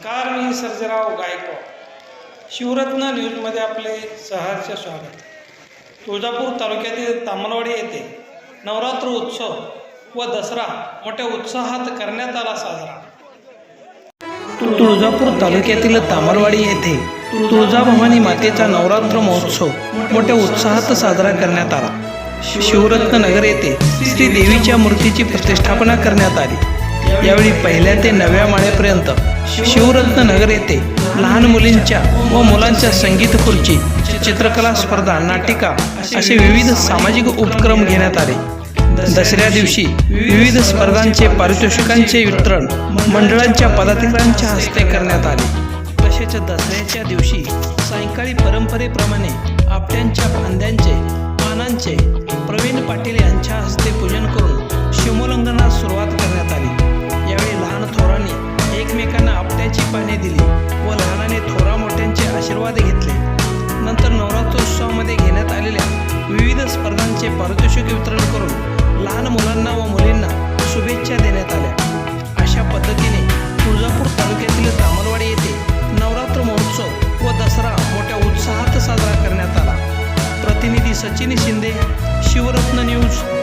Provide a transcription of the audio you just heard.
Car मी सर्जेराव गायकवाड. शिवरत्न न्यूजमध्ये आपले सहर्ष स्वागत. तुळजापूर तालुक्यातील तामलवाडी येथे नवरात्र उत्सव व दसरा मोठ्या उत्साहात करण्यात आला साजरा. तुळजापूर तालुक्यातील तामलवाडी येथे तुळजाभवानी मातेचा नवरात्र महोत्सव मोठ्या उत्साहात साजरा करण्यात आला. शिवरत्न नगर येथे श्री देवीच्या मूर्तीची प्रतिष्ठापना करण्यात आली. यावेळी पहिल्या ते नव्या माळेपर्यंत शिवरत्न नगर येथे लहान मुलींच्या व मुलांच्या संगीत खुर्ची चित्रकला स्पर्धा नाटिका असे विविध सामाजिक उपक्रम घेण्यात आले. दसऱ्या दिवशी विविध स्पर्धांचे पारितोषिकांचे वितरण मंडळांच्या पदाधिकाऱ्यांच्या हस्ते करण्यात आले. तसेच दसऱ्याच्या दिवशी सायंकाळी परंपरेप्रमाणे आपट्यांच्या फांद्यांचे पानांचे प्रवीण पाटील यांच्या हस्ते पूजन करून शिमोलंगनास सुरुवात करण्यात आली. यावेळी लहान थोरांनी एकमेकांना आपट्याची पाने दिली व लहानाने थोरा मोठ्यांचे आशीर्वाद घेतले. नंतर नवरात्रोत्सवामध्ये घेण्यात आलेल्या विविध स्पर्धांचे पारितोषिक वितरण करून लहान मुलांना प्रतिनिधी सचिन शिंदे शिवरत्न न्यूज.